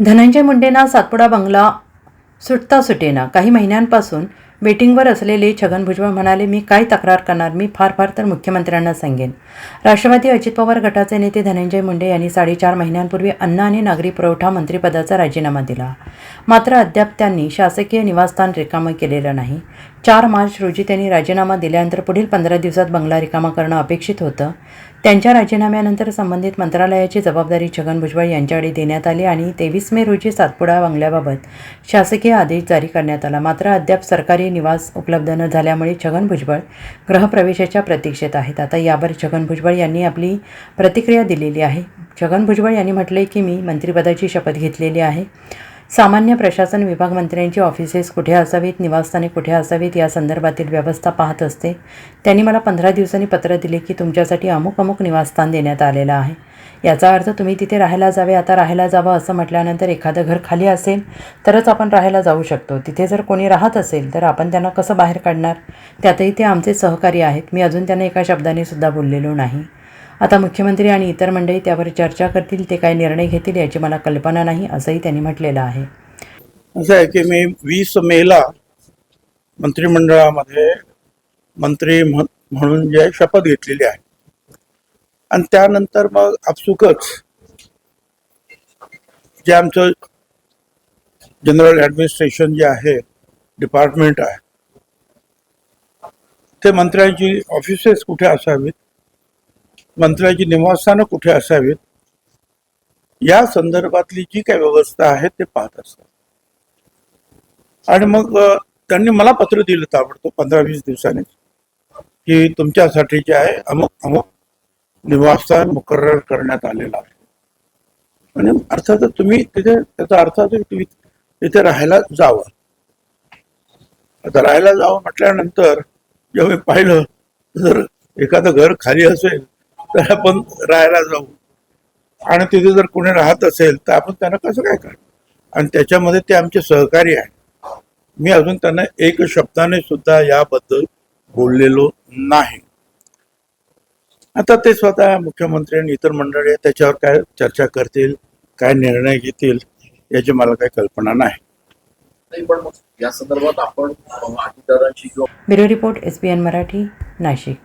धनंजय मुंडेंना सातपुडा बंगला सुटता सुटेना. काही महिन्यांपासून वेटिंगवर असलेले छगन भुजबळ म्हणाले मी काय तक्रार करणार? मी फार फार तर मुख्यमंत्र्यांना सांगेन. राष्ट्रवादी अजित पवार गटाचे नेते धनंजय मुंडे यांनी साडेचार महिन्यांपूर्वी अन्न आणि नागरी पुरवठा मंत्रिपदाचा राजीनामा दिला. मात्र अद्याप त्यांनी शासकीय निवासस्थान रिकामं केलेलं नाही. चार मार्च रोजी त्यांनी राजीनामा दिल्यानंतर पुढील पंधरा दिवसात बंगला रिकामा करणं अपेक्षित होतं. त्यांच्या राजीनाम्यानंतर संबंधित मंत्रालयाची जबाबदारी छगन भुजबळ यांच्याकडे देण्यात आली आणि तेवीस मे रोजी सातपुडा बंगल्याबाबत शासकीय आदेश जारी करण्यात आला. मात्र अद्याप सरकारी निवास उपलब्ध न झाल्यामुळे छगन भुजबळ गृहप्रवेशाच्या प्रतीक्षेत आहेत. आता यावर छगन भुजबळ यांनी आपली प्रतिक्रिया दिलेली आहे. छगन भुजबळ यांनी म्हटले की मी मंत्रिपदाची शपथ घेतलेली आहे. सामान्य प्रशासन विभाग मंत्र्यांची ऑफिसेस कुठे असावीत निवासस्थाने कुठे असावीत या संदर्भातील व्यवस्था पाहत असते. त्यांनी मला पंधरा दिवसांनी पत्र दिले की तुमच्यासाठी अमुक अमुक निवासस्थान देण्यात आलेलं आहे. याचा अर्थ तुम्ही तिथे राहायला जावे आता राहायला जावं असं म्हटल्यानंतर एखादं घर खाली असेल तरच आपण राहायला जाऊ शकतो. तिथे जर कोणी राहत असेल तर आपण त्यांना कसं बाहेर काढणार? त्यातही ते आमचे सहकारी आहेत. मी अजून त्यांना एका शब्दाने सुद्धा बोललेलो नाही. आता मुख्यमंत्री आणि इतर मंडळी त्यावर चर्चा करतील ते काय निर्णय घेतील याची मला कल्पना नाही असंही त्यांनी म्हटलेलं आहे. असं आहे की मी वीस मेला मंत्रिमंडळामध्ये मंत्री म्हणून जे शपथ घेतलेली आहे. आणि त्यानंतर मग आपसुकच जे आमचं जनरल ॲडमिनिस्ट्रेशन जे आहे डिपार्टमेंट आहे ते मंत्र्यांची ऑफिसेस कुठे असावीत? मंत्र्याची निवासस्थानं कुठे असावीत? या संदर्भातली जी काही व्यवस्था आहे ते पाहत असतात. आणि मग त्यांनी मला पत्र दिलं ताबडतोब पंधरा वीस दिवसांनी की तुमच्यासाठी जे आहे अमुक अमुक निवासस्थान मुकर्र करण्यात आलेलं आहे. आणि अर्थातच तुम्ही तिथे त्याचा अर्थ तुम्ही तिथे राहायला जावं. आता राहायला जावं म्हटल्यानंतर जेव्हा मी पाहिलं जर एखादं घर खाली असेल तर आपण राहायला जाऊ. आणि तिथे जर कोणी राहत असेल तर आपण त्यांना कसं काय करणार आणि त्याच्यामध्ये ते आमचे सहकारी आहे मी अजून त्यांना एक शब्दाने सुद्धा याबद्दल बोललेलो नाही. आता ते स्वतः मुख्यमंत्री आणि इतर मंडळी त्याच्यावर काय चर्चा करतील काय निर्णय घेतील याची मला काही कल्पना नाही. पण या संदर्भात आपण report S B N Marathi Nashik.